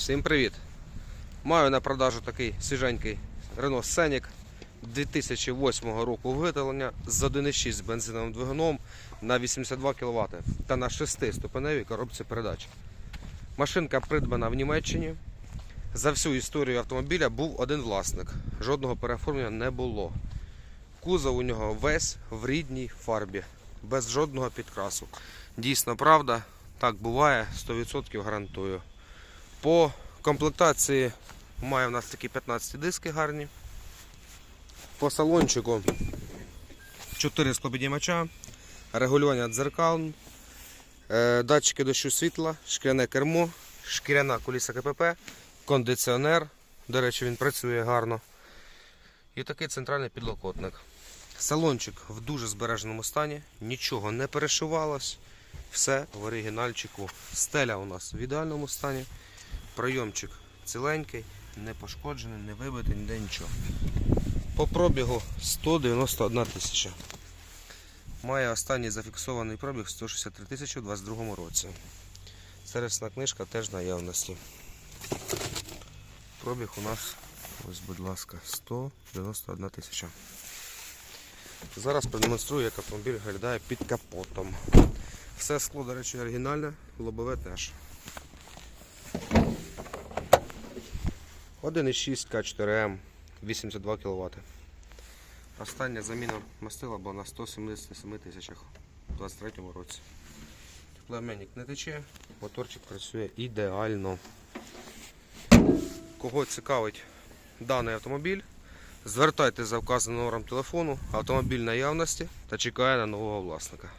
Всім привіт! Маю на продажу такий свіженький Renault Scenic 2008 року виготовлення з 1,6 бензиновим двигуном на 82 кВт та на 6-ступеневій коробці передач. Машинка придбана в Німеччині. За всю історію автомобіля був один власник. Жодного переоформлення не було. Кузов у нього весь в рідній фарбі, без жодного підкрасу. Дійсно правда, так буває, 100% гарантую. По комплектації має в нас такі 15 диски гарні. По салончику 4 склопідіймача, регулювання дзеркал, е, датчики дощу світла, шкляне кермо, шкіряна куліса КПП, кондиціонер. До речі, він працює гарно. І такий центральний підлокотник. Салончик в дуже збереженому стані, нічого не перешивалось, все в оригінальчику. Стеля у нас в ідеальному стані. Пройомчик ціленький, не пошкоджений, не вибитий, ніде нічого. По пробігу 191 тисяча. Має останній зафіксований пробіг 163 тисячі у 2022 році. Сервісна книжка теж наявності. Пробіг у нас, ось, будь ласка, 191 тисяча. Зараз продемонструю, як автомобіль виглядає під капотом. Все скло, до речі, оригінальне, лобове теж. 1,6 К4М 82 кВт. Остання заміна мастила була на 177 тисячах у 2023 році. Теплообмінник не тече, моторчик працює ідеально. Кого цікавить даний автомобіль, звертайтеся за вказаним номером телефону, автомобіль наявності та чекає на нового власника.